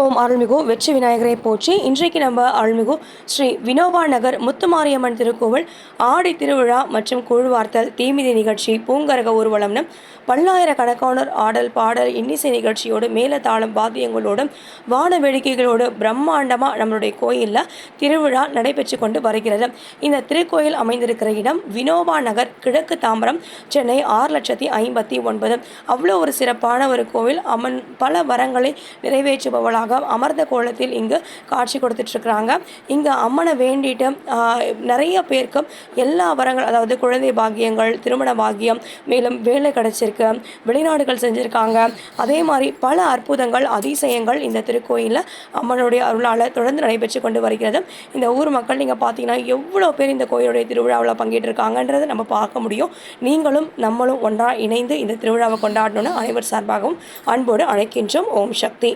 ஓம் அருள்மிகு வெற்றி விநாயகரை போற்றி இன்றைக்கு நம்ம அருள்மிகு ஸ்ரீ வினோபா நகர் முத்துமாரியம்மன் திருக்கோவில் ஆடி திருவிழா மற்றும் குழுவார்த்தல் தீமிதி நிகழ்ச்சி பூங்கரக ஊர்வலம்னு பல்லாயிரக்கணக்கானோர் ஆடல் பாடல் இன்னிசை நிகழ்ச்சியோடு மேலதாளம் வாத்தியங்களோடும் வான வேடிக்கைகளோடு பிரம்மாண்டமாக நம்மளுடைய கோயிலில் திருவிழா நடைபெற்று கொண்டு வருகிறது. இந்த திருக்கோயில் அமைந்திருக்கிற இடம் வினோபா நகர் கிழக்கு தாம்பரம் சென்னை ஆறு லட்சத்தி ஐம்பத்தி ஒன்பது. அவ்வளோ ஒரு சிறப்பான ஒரு கோவில். அம்மன் பல வரங்களை நிறைவேற்றுபவளாக அமர்ந்த கோலத்தில் இங்கு காட்சி கொடுத்துட்ருக்குறாங்க இங்கே அம்மனை வேண்டிட்டு நிறைய பேருக்கு எல்லா வரங்கள் அதாவது குழந்தை பாக்கியங்கள் திருமண பாக்கியம் மேலும் வேலை கிடைச்சிருக்கு வெளிநாடுகள் செஞ்சுருக்காங்க. அதே மாதிரி பல அற்புதங்கள் அதிசயங்கள் இந்த திருக்கோயிலில் அம்மனுடைய அருளால் தொடர்ந்து நடைபெற்று கொண்டு வருகிறது. இந்த ஊர் மக்கள் நீங்கள் பார்த்தீங்கன்னா எவ்வளோ பேர் இந்த கோயிலுடைய திருவிழாவில் பங்கேற்றிருக்காங்கன்றதை நம்ம பார்க்க முடியும். நீங்களும் நம்மளும் ஒன்றாக இணைந்து இந்த திருவிழாவை கொண்டாடணும்னு அனைவர் சார்பாகவும் அன்போடு அழைக்கின்றோம். ஓம் சக்தி.